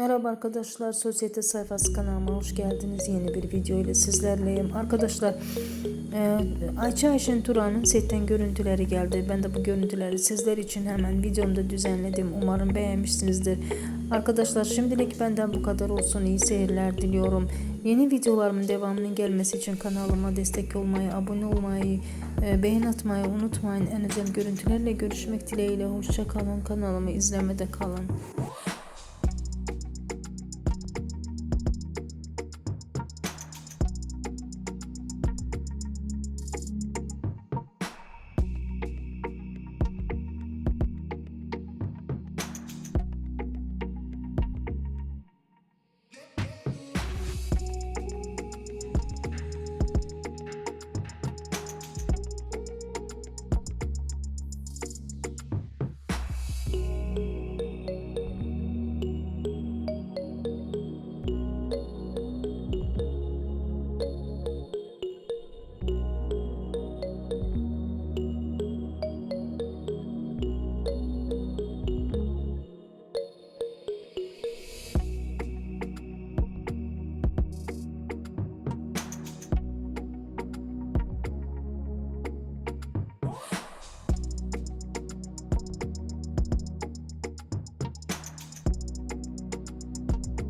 Merhaba arkadaşlar, Sosyete Sayfası kanalıma hoş geldiniz. Yeni bir video ile sizlerleyim. Arkadaşlar, e, Ayça Ayşen Turan'ın setten görüntüleri geldi. Ben de bu görüntüleri sizler için hemen videomda düzenledim. Umarım beğenmişsinizdir. Arkadaşlar şimdilik benden bu kadar olsun. İyi seyirler diliyorum. Yeni videolarımın devamının gelmesi için kanalıma destek olmayı, abone olmayı, e, beğen atmayı unutmayın. En özel görüntülerle görüşmek dileğiyle. Hoşça kalın. Kanalımı izlemede kalın.